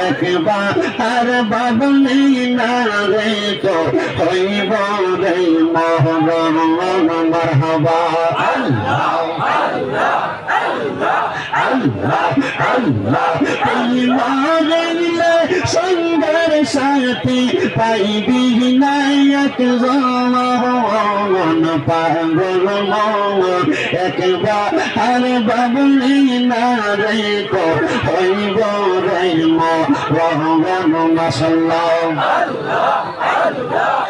একবার বাবলি না রে তো হইব রে মহরম মারহাবা আল্লাহ আল্লাহ আল্লাহ ইমানে সুন্দর সাথে পাইবি নায়ক জমন পাগল মন। একবার আর বাবলি না রে তো হইব রে রহমান মাসাল্লাহ আল্লাহ আল্লাহ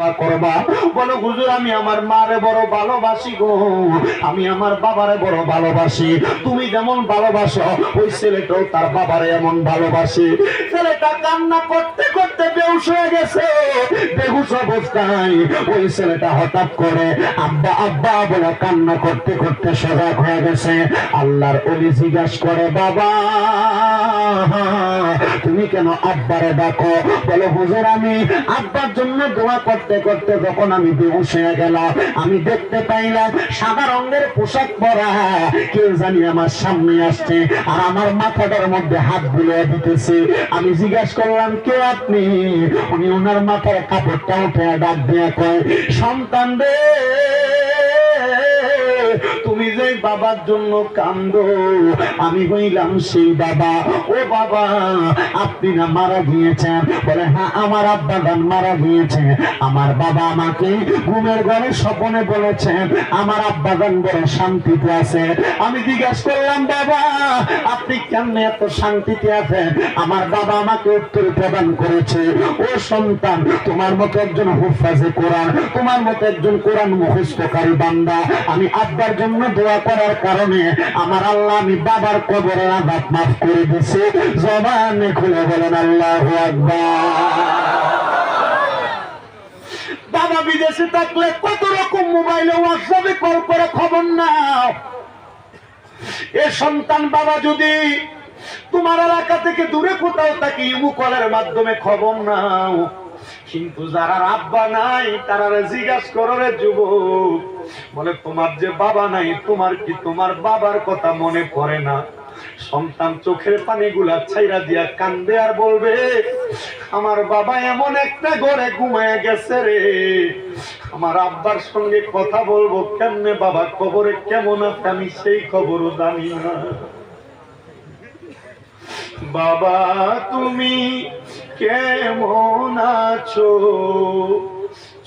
দোয়া করবা। বলো, হুজুর, আমি আমার মারে বড় ভালোবাসি গো। আমি আমার বাবারে বড় ভালোবাসি। তুমি যেমন ভালোবাসো, ওই ছেলেটাও তার বাবারে এমন ছেলেটা কান্না করতে করতে হয়ে গেছে। অবস্থায় ওই ছেলেটা হঠাৎ করে আব্বা আব্বা, বলে কান্না করতে করতে সজাগ হয়ে গেছে। আল্লাহর অলি জিজ্ঞাসা করে, বাবা, তুমি কেন আব্বারে ডাকো? বলে, হুজুর, আমি আব্বার জন্য দোয়া করতে করতে করতে যখন আমি বেহুশ হয়ে গেলাম, আমি দেখতে পাইলাম সাদা রঙের পোশাক পরা, কেউ জানি আমার সামনে আসছে আর আমার মাথাটার মধ্যে হাত বুলিয়ে দিতেছে। আমি জিজ্ঞাসা করলাম, কে আপনি? উনি ওনার মাথার কাপড়টা উঠে ডাক দিয়ে কয়, সন্তান দে তুমি যে বাবার জন্য কান্দ, আমি হইলাম সেই বাবা। ও বাবা, আপনি না মারা গিয়েছেন। বলে হ্যাঁ আমার আব্বা গান মারা গিয়েছে। আমার বাবা আমাকে ঘুমের ঘরে স্বপনে বলেছেন, আমার আব্বা গান বড় শান্তিতে আছে। আমি জিজ্ঞাসা করলাম, বাবা, আপনি কেন এত শান্তিতে আছেন? আমার বাবা আমাকে উত্তর প্রদান করেছে। ও সন্তান, তোমার মতো একজন হুফাজে কোরআন, তোমার মতো একজন কোরআন মুখস্থকারী বান্দা। আমি আব্বার জন্য দোয়া করার কারণে আমার আল্লাহ আমি বাবার কবরের আঘাত মাফ করে দিছে। জবানে খুলে বলেন, আল্লাহ বাবা বিদেশে থাকলে কত রকম মোবাইলে হোয়াটসঅ্যাপে কল করে খবর নাও। এ সন্তান বাবা যদি তোমার এলাকা থেকে দূরে কোথাও থাকি, ইমু কলের মাধ্যমে খবর নাও। কিন্তু যারা আব্বা নাই তারা জিজ্ঞাসা করো যুবক বলে তোমার যে বাবা নাই, তোমার কি তোমার বাবার কথা মনে পড়ে না? সন্তান চোখের পানি গুলা ছাইরা দিয়া কান্দে আর বলবে, আমার বাবা এমন একটা ঘরে ঘুমায় গেছে রে। আমার আব্বার সঙ্গে কথা বলব কেমনে, বাবা? খবরে কেমন আছে আমি সেই খবরও জানি না। বাবা, তুমি কেমন আছো?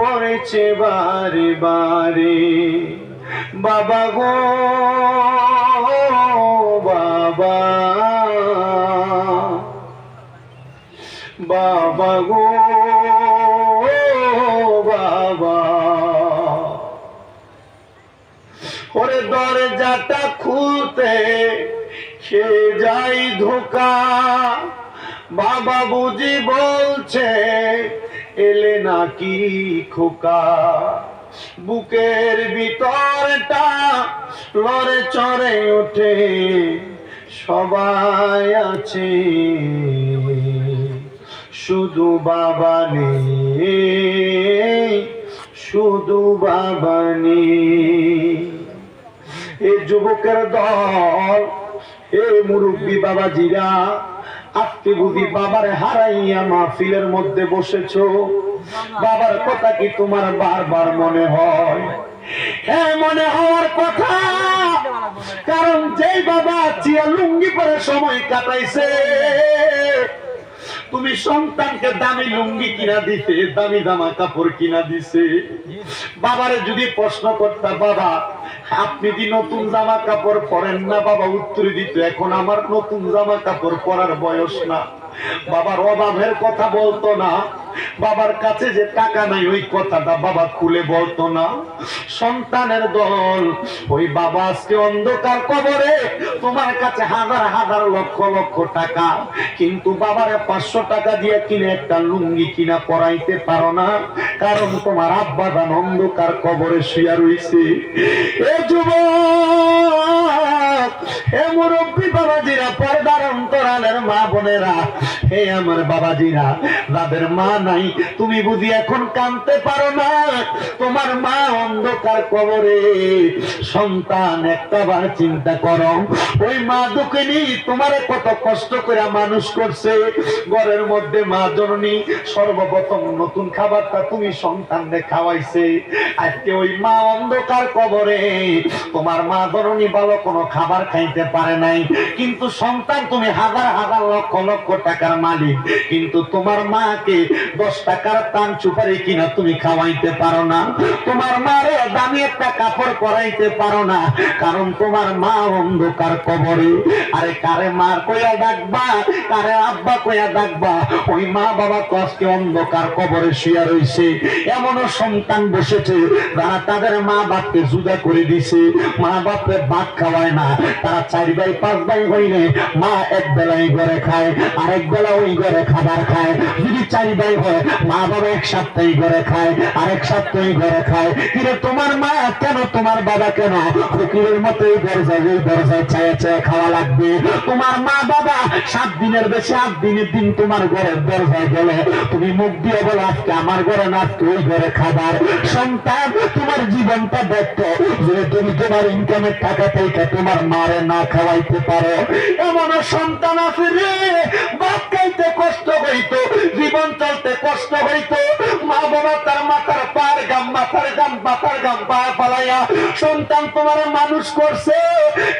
পড়েছে বারে বারে। বাবা গো, বাবা। বাবা গো, বাবা। ওরে দরজাটা খুলতে সে যাই ধোকা। বাবা বুঝি বলছে এলে নাকি খোকা? বুকের ভিতরটা লড়ে চড়ে ওঠে, সবাই আছে। শুধু বাবা নেই, শুধু বাবা নেই। এই যুবকের দল, এ মুরব্বী বাবাজিরা আজকে বুঝি বাবার হারাইয়া মাহফিলের মধ্যে বসেছ? বাবার কথা কি তোমার বারবার মনে হয়? হ্যাঁ মনে হওয়ার কথা। কারণ যে বাবা চিয়া লুঙ্গি পরে সময় কাটাইছে তুমি সন্তানকে দামি লুঙ্গি কিনা দিছে দামি জামা কাপড় কিনা দিছে? বাবারে যদি প্রশ্ন করতা, বাবা, আপনি কি নতুন জামা কাপড় পরেন না? বাবা উত্তর দিত, এখন আমার নতুন জামা কাপড় পরার বয়স না। বাবার অভাবের কথা বলতো না। বাবার কাছে যে টাকা নাই, ওই কথাটা বাবা খুলে বলতো না। সন্তানের দল, ওই বাবা আজকে অন্ধকার কবরে, তোমার কাছে হাজার হাজার লক্ষ লক্ষ টাকা। কিন্তু বাবারে পাঁচশো টাকা দিয়ে কিনে একটা লুঙ্গি কিনা পরাইতে পারো না, কারণ তোমার আব্বা দান অন্ধকার কবরে শুয়া রইছে। এ যুবক হে মুরব্বী বাবাজিরা মা বোনেরা, হে আমার বাবাজিরা, যাদের মা নাই, তুমি বুঝি এখন কানতে পারো না? তোমার মা অন্ধকার কবরে, সন্তান একটা বার চিন্তা করো। ওই মা দুঃখিনী তোমারে কত কষ্ট করে মানুষ করছে। ঘরের মধ্যে মা জননী, সর্বপ্রথম নতুন খাবারটা তুমি সন্তানকে খাওয়াইছে। আজকে ওই মা অন্ধকার কবরে, তোমার মা জননী ভালো কোনো খাবার খাইতে পারে নাই। কিন্তু সন্তান তুমি হাজার হাজার লক্ষ লক্ষ টাকার মালিক, কিন্তু তোমার মাকে দশ টাকার টান চুপারি কিনা তুমি খাওয়াইতে পারো না। তোমার মারে দামি একটা কাপড় পরাইতে পারো না, কারণ তোমার মা অন্ধকার কবরে। আরে কারে মার কইয়া ডাকবা, কারে আব্বা কইয়া ডাকবা, ওই মা বাবা আজকে অন্ধকার কবরে শুয়া রইছে। এমনও সন্তান বসেছে যারা তাদের মা বাপকে জুদা করে দিছে। মা বাপকে ভাত খাওয়ায় না, তারা চার ভাই, পাঁচ ভাই হইলে মা এক বেলায় ঘরে খায়, আরেক বেলা ওই ঘরে খাবার খায়। যদি চার ভাই হয়, মা বাবা এক সপ্তাহে ঘরে খায়, আরেক সপ্তাহে ঘরে খায়। তোমার মা কেন, তোমার বাবা কেন? ফকিরের দরজায় খাওয়া লাগবে। তোমার মা বাবা সাত দিনের বেশি, আট দিনের দিন তোমার দরজায় গেলে, তুমি মুখ দিয়ে বলো, আজকে আমার ঘরে না, আজকে ওই ঘরে খাবার। সন্তান, তোমার জীবনটা দেখতো যে তুমি তোমার ইনকামের টাকা তোমার মারে না খাওয়াইতে পারো এমন সন্তান আছে রে। বাপ খাইতে কষ্ট হইতো। মা বাবা তার মাথার পার গাম, মাথার গাম মাথার গাম পা পালাইয়া, সন্তান তোমার মানুষ করছে,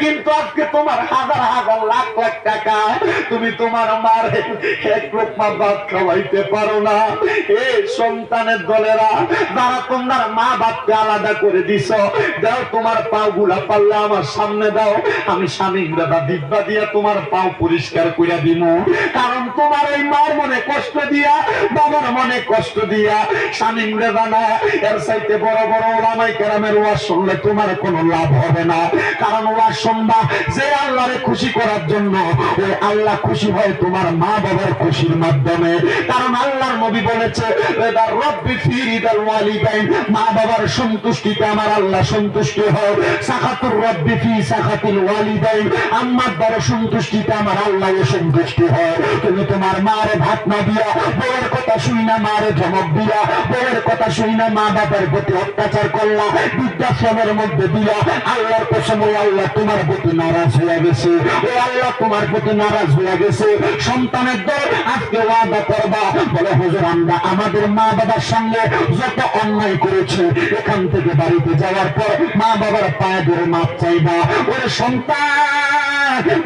কিন্তু আজকে তোমার হাজার হাজার লাখ লাখ টাকা তুমি তোমার মার এক লোকমা ভাত খাওয়াইতে পারো না। এ সন্তানের দলেরা, যারা তোমার মা বাপকে আলাদা করে দিছ, দাও তোমার পাও গুলা পাল্লা আমার সামনে দাও, আমি স্বামী দাদা দিব্যা দিয়া তোমার পাও পরিষ্কার কইরা দিব কারণ তোমার ওই মার মনে কষ্ট দিয়া বাবার মনে কষ্ট দিয়া স্বামী দাদা না এর সাইতে বড় বড় ওলামাই কেরামের ওয়াজ শুনলে তোমার কোনো লাভ হবে না। কারণ ওয়াজ শুনবা, যে আল্লাহরে খুশি করার জন্য ওই আল্লাহ খুশি হয় তোমার মা বাবার খুশির মাধ্যমে। কারণ আল্লাহর নবী বলেছে রব্বি ফি রিদাল ওয়ালিদাইন মা বাবার সন্তুষ্টিতে আমার আল্লাহ সন্তুষ্টি হয়। সাখাতুর রব্বি ফি সাখাতিল ওয়ালিদাইন, আম্মার বড় সন্তুষ্টিতে আমার আল্লাহ সন্তুষ্টি হয়। তুমি তোমার মারে ভাত না দিয়া বউয়ের কথা শুই না, মারে ধমক দিয়া বউয়ের কথা শুই না, মা বাবার প্রতি অত্যাচার করলা। বৃদ্ধাশ্রমের মধ্যে দিয়া আল্লাহর কসম আল্লাহ, তোমার প্রতি নারাজ হয়ে গেছে। ওই আল্লাহ, তোমার প্রতি নারাজ হয়ে গেছে। সন্তানের দল আজকে ওয়াদা করবা। বলে, হুজুর, আমরা আমাদের মা বাবার সঙ্গে যত অন্যায় করেছে, এখান থেকে বাড়িতে যাওয়ার পর মা বাবার পায়ে ধরে মাপ চাইবা। ওরে সন্তান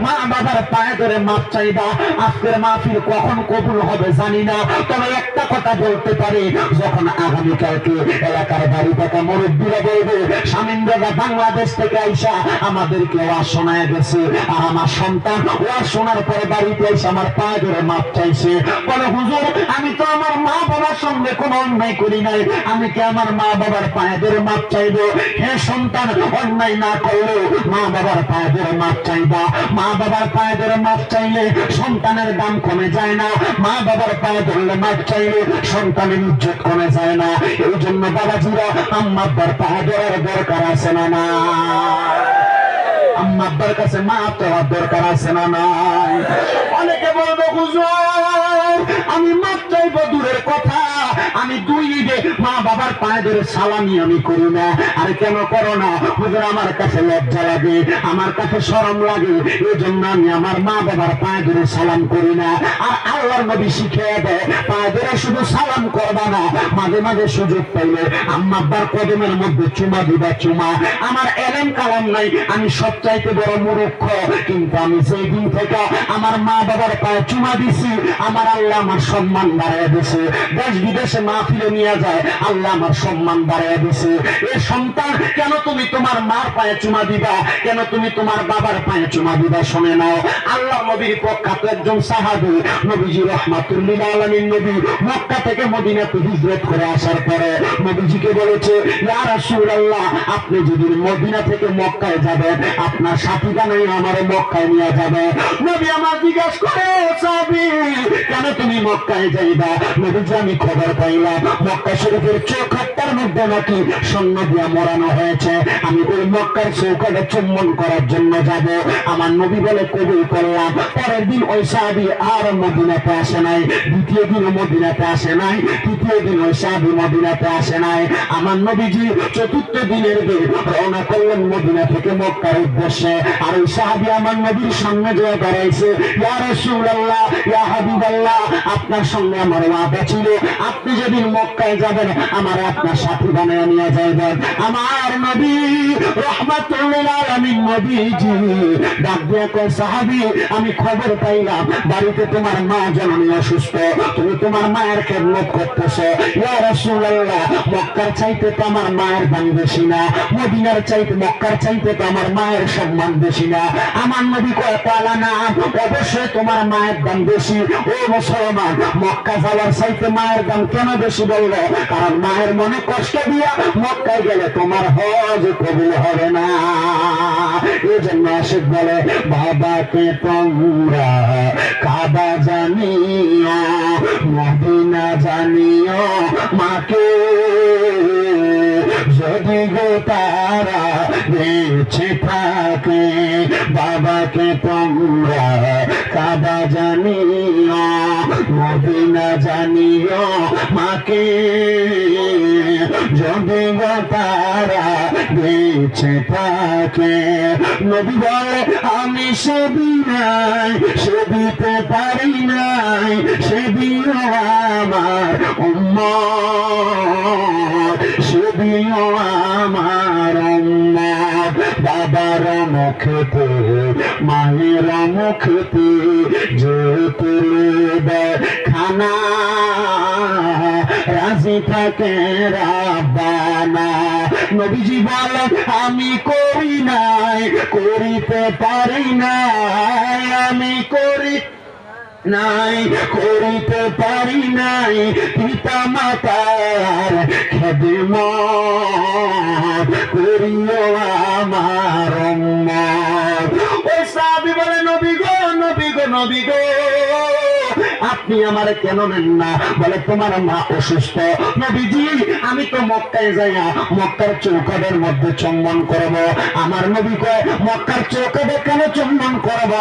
মা বাবার পায়ে ধরে মাপ চাইবা। আজকের মাহফিল কখন কবুল হবে জানি না। তবে একটা কথা বলতে পারি, যখন আগামীকালকে এলাকার বাড়ি থেকে মুরব্বীরা বলবে, স্বামীন দাদা, বাংলাদেশ থেকে আইসা আমাদেরকে ওয়াজ শোনায় গেছে। আর আমার সন্তান ওয়াজ শোনার পরে বাড়িতে এসে আমার পায়ে ধরে মাপ চাইছে। বলে, হুজুর, আমি তো আমার মা বাবার সঙ্গে কোনো অন্যায় করি নাই। আমি কি আমার মা বাবার পায়ে ধরে মাপ চাইব? হে সন্তান, অন্যায় না করলেও মা বাবার পায়ে ধরে মাপ চাইবা। মা বাবার পায়ে ধরে মাপ চাইলে সন্তানের দাম কমে যায় না। মা বাবার পায়ে ধরলে মাপ চাইলে সন্তানের ইজ্জত কমে যায় না। এই জন্য বাবাজিরা আম্মাব্বার পায়ে ধরার দরকার আছে না না আম্মা আব্বার কাছে মা তোমার দরকার আছে না নাই। অনেকে বলব, হুজুর আমি চাইব দূরের কথা। আমি দুই ঈদে মা বাবার পায়ে ধরে সালামি আমি করি না। আর কেন করো না? হুজুর, আমার কাছে লজ্জা লাগে। আমার কাছে শরম লাগে। এই জন্য আমি আমার মা বাবার পায়ে ধরে সালাম করি না। আর আল্লাহর নবী শিখিয়ে দেয় পায়ে ধরে শুধু সালাম করবা না। মাঝে মাঝে সুযোগ পাইলে আম্মা আব্বার কদমের মধ্যে চুমা দিবা চুমা। আমার এলেম কালাম নাই, আমি সবচাইতে চাইতে বড় মূর্খ। কিন্তু আমি সেই দিন থেকে আমার মা বাবার পায়ে চুমা দিছি, আমার আল্লাহ আমার সম্মান বাড়াইয়া দিছে। দেশ বিদেশে মাহফিলে নিয়ে যায়, আল্লাহ আমার সম্মান বাড়াইয়া দিছে। এ সন্তান, কেন তুমি তোমার মার পায়ে চুমা দিবা? কেন তুমি তোমার বাবার পায়ে চুমা দিবা? শুনে নাও। আল্লাহ নবীর প্রখ্যাত একজন সাহাবি, নবীজি রহমাতুল্লিল আলমীর নবী, মক্কা থেকে মদিনাতে হিজরত করে আসার পরে নবীজিকে বলেছে, ইয়া রাসূলুল্লাহ, আপনি যদি মদিনা থেকে মক্কায় যাবেন, আপনার সাথী বানাই আমার মক্কায় নিয়ে যাবে। নবী আমার জিজ্ঞাসা করে সাহাবী, কেন তুমি মক্কায় যাইবা। নবীজি, আমি খবর পাইলাম, মক্কা শরীফের চৌখাটটার মধ্যে নাকি সৈন্য দিয়া মরানো হয়েছে। আমি ওই মক্কার চৌকাটে চুম্বন করার জন্য যাব। আমার নবী বলে, কবুল করলাম। পরের দিন ওই সাহাবি আর মদিনাতে আসে নাই। দ্বিতীয় দিন মদিনাতে আসে নাই। তৃতীয় দিন ওই সাহাবি মদিনাতে আসে নাই। আমার নবীজি চতুর্থ দিনের দিন রওনা করলেন মদিনা থেকে মক্কার উদ্দেশ্যে। আর ওই সাহাবি আমার নবীর সামনে যে দাঁড়াইছে, ইয়া রাসূলুল্লাহ, ইয়া হাবিবাল্লাহ আপনার সঙ্গে আমার ওয়াদা ছিল। আপনি যেদিন মক্কায় যাবেন, আমার আপনার সাথী বানায় নিয়ে যাইবেন। আমার নবী রহমাতুল্লিল আলামিন নবীজি, ডাক সাহাবী, আমি খবর পাইলাম, বাড়িতে তোমার মা জননী অসুস্থ। তুমি তোমার মায়ের খেদমত করতেছো। ইয়া রাসূলুল্লাহ, মক্কার চাইতে তো আমার মায়ের দাম বেশি না। মদিনার চাইতে, মক্কার চাইতে তো আমার মায়ের সম্মান বেশি না। আমার নবী কয় পালা না অবশ্যই তোমার মায়ের দাম বেশি। ও মুসলমান মক্কা যাওয়ার চাইতে মায়ের দাম কেন বেশি কারণ মায়ের মনে কষ্ট দিয়া মক্কায় গেলে তোমার হজ কবুল হবে না। এই জন্য বলে, বাবাকে তোমরা কাবা জানিও, মদিনা জানিও মাকে। যদি গো তারা বেঁচে থাকে, বাবাকে তোমরা কাবা জানিও, মদিনা জানিও মাকে। যদি গো তারা বেঁচে থাকে, নবী বলে, আমি সেবি নাই সেবিতে পারি নাই সেবিও আমার উম্মত। সেবিও আমার বাবার মুখতে মায়ের মুখতে যে তুলে খানা রাজি থাকে রাবানা নবীজি বলেন আমি করি নাই করিতে পারি নাই আমি করি নাই করিতে পারি নাই পিতা মাতার খেদিম করিও আমার। ওই সাহাবী বলে নবী গো নবী গো নবী গো আপনি আমার কেন নেন না? বলে, তোমার মা অসুস্থ। নবীজি, আমি তো মক্কায় যাই না মক্কার চৌকাদের মধ্যে চুম্বন করব। আমার নবী কয়, মক্কার চৌকাদে কেন চুম্বন করব?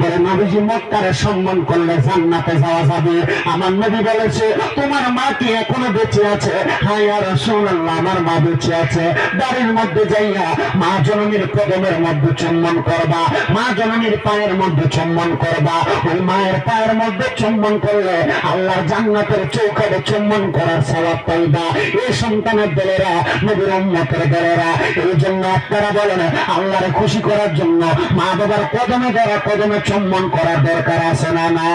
বলে, নবীজি, মক্কারে সম্মান করলে জান্নাতে যাওয়া যাবে। আমার নবী বলেছে, তোমার মা কি এখনও বেঁচে আছে? হ্যাঁ আর রাসূলুল্লাহ, আমার মা বেঁচে আছে। বাড়ির মধ্যে যাইয়া মা জননীর কদমের মধ্যে চুম্বন করবা, মা জননীর পায়ের মধ্যে চুম্বন করবা। ওই মায়ের পায়ের মধ্যে চুম্বন করলে আল্লাহ জান্নাতের চৌকাটে চুম্বন করার স্বভাব পাইবা। এই সন্তানের দলেরা, নবীর উম্মতের দলেরা, এই জন্য আপনারা বলেন, আল্লাহরে খুশি করার জন্য মা বাবার কদমে দ্বারা কদমে চুম্বন করার দরকার আছে না না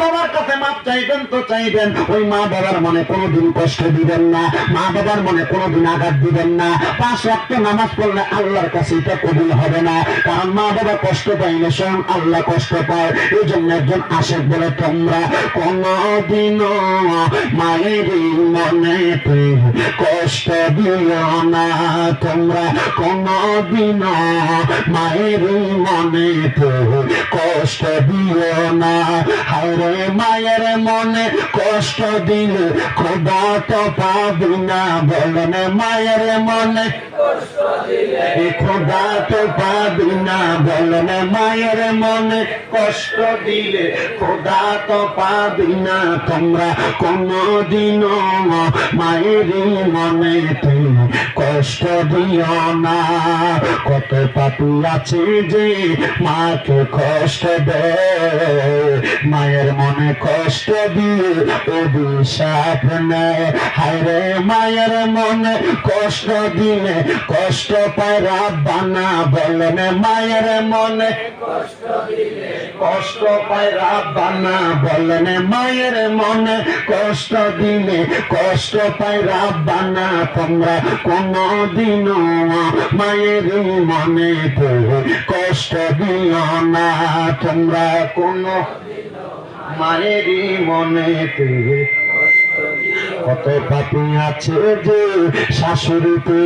বাবার কাছে মাপ চাইবেন তো চাইবেন। ওই মা বাবার মনে কোনোদিন কষ্ট দিবেন না, মা বাবার মনে কোনোদিন আঘাত দিবেন না। পাঁচ রক্ত নামাজ পড়লে আল্লাহর কাছে এটা কবুল হবে না, কারণ মা বাবা কষ্ট পাইলে স্বয়ং আল্লাহ কষ্ট পায়। এই জন্য একজন আশেক বলে, তোমরা কোনদিন মায়ের মনেতে কষ্ট দিও না। তোমরা কোনদিন মায়ের মনেতে কষ্ট দিও না। হায়রে মায়ের মনে কষ্ট দিলে খোদা তো পাবি না। বলেন মায়ের মনে খোদা তো পাবি না। বলেন মায়ের মনে কষ্ট দিলে খোদা তো পাবি না। তোমরা কোনদিন মায়ের মনে কষ্ট দিও না। কত পাপি আছে যে মাকে কষ্ট দেয়। মায়ের মনে কষ্ট দিয়ে অভিশাপ নেয়। হায়রে মায়ের মনে কষ্ট দিলে কষ্ট পায় রাব্বানা বলেন মায়ের মনে। কষ্ট পায় রাব্বানা বলেন মায়ের মনে। কষ্ট দিলে কষ্ট পায় রাব্বানা। তোমরা কোনদিন মায়ের মনে কষ্ট দিও না। তোমরা কোন মায়েরই মনেতে কত পাপি আছে যে শাশুড়িতে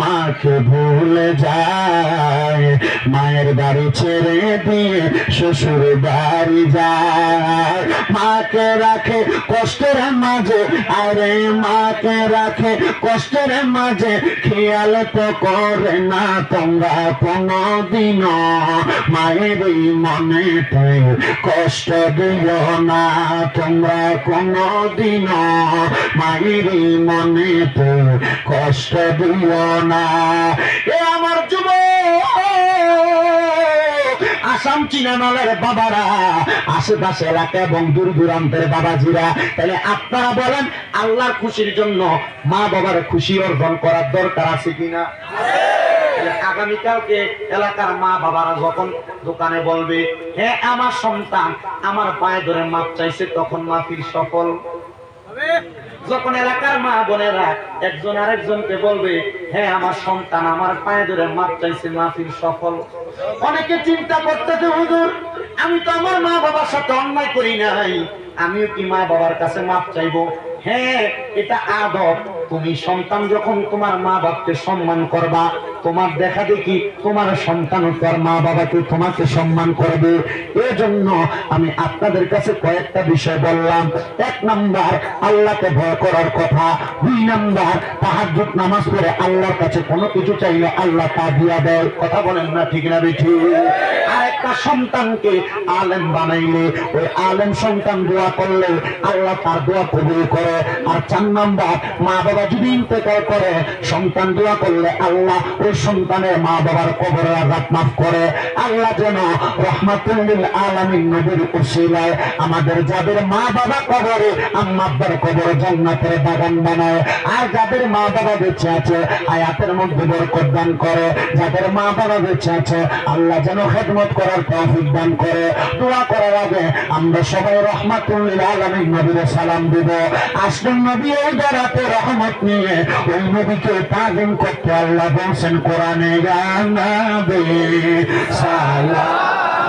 মাকে ভুলে যায়। মায়ের বাড়ি ছেড়ে দিয়ে শ্বশুর বাড়ি যায়। মাকে রাখে কষ্টের মাঝে, আরে মাকে রাখে কষ্টের মাঝে। খেয়াল তো করে না তোমরা কোনদিন মায়ের মনেতে কষ্ট দিও না তোমরা কোনদিন মায়ের মনেতে কষ্ট দিও না। এ আমার যুব, আসাম বাবারা, আশেপাশে এলাকা এবং দূর দূরান্তের বাবাজিরা, তাহলে আপনারা বলেন, আল্লাহর খুশির জন্য মা বাবার খুশি অর্জন করার দরকার আছে কিনা আগামীকালকে এলাকার মা বাবারা যখন দোকানে বলবে হ্যাঁ আমার সন্তান, আমার পায়ে ধরে মাপ চাইছে, তখন মাফির সফল। যখন এলাকার মা বোনেরা একজন আরেকজনকে বলবে হ্যাঁ আমার সন্তান আমার পায়ে ধরে মাপ চাইছে মাফির সফল। অনেকে চিন্তা করতেছে, হুজুর, আমি তো আমার মা বাবার সাথে অন্যায় করি নাই। আমিও কি মা বাবার কাছে মাপ চাইব? হ্যাঁ এটা আদব। তুমি সন্তান যখন তোমার মা বাপকে সম্মান করবা তোমার দেখা দেখি তোমার সন্তান তার মা বাবাকে তোমাকে সম্মান করবে। এজন্য আমি আপনাদের কাছে কয়েকটা বিষয় বললাম। এক নাম্বার, আল্লাহকে ভয় করার কথা। দুই নাম্বার, তাহাজ্জুদ নামাজ পড়ে আল্লাহর কাছে কোনো কিছু চাইলে আল্লাহ তা দিয়া দেয়। কথা বলেন না ঠিক না বেঠি? আর একটা সন্তানকে আলেম বানাইলে, ওই আলেম সন্তান দোয়া করলে আল্লাহ তার দোয়া কবুল করে। আর চার নাম্বার মা বাবা যদি ইন্তেকাল করে, সন্তান দোয়া করলে আল্লাহ ওই সন্তানের মা বাবার কবরে আঘাত মাফ করে। আল্লাহ যেন রহমাতুল্লিল আলামিন নবীর উসিলায় আমাদের যাদের মা বাবা কবরে আম্মা আব্বার কবরে জান্নাতের বাগান বানায়। আর যাদের মা বাবা বেঁচে আছে, আয়াতের মধ্যে বরকত দান করে। যাদের মা বাবা বেঁচে আছে, আল্লাহ যেন খেদমত করার তৌফিক দান করে। দোয়া করার আগে আমরা সবাই রহমাতুল্লিল আলামিন নবীর সালাম দিব। আসলেন নবী এই দাঁড়াতে রহমত নিয়ে ওই নবীকে তাজিম করতে আল্লাহ বলছেন কোরআনে গান সালাম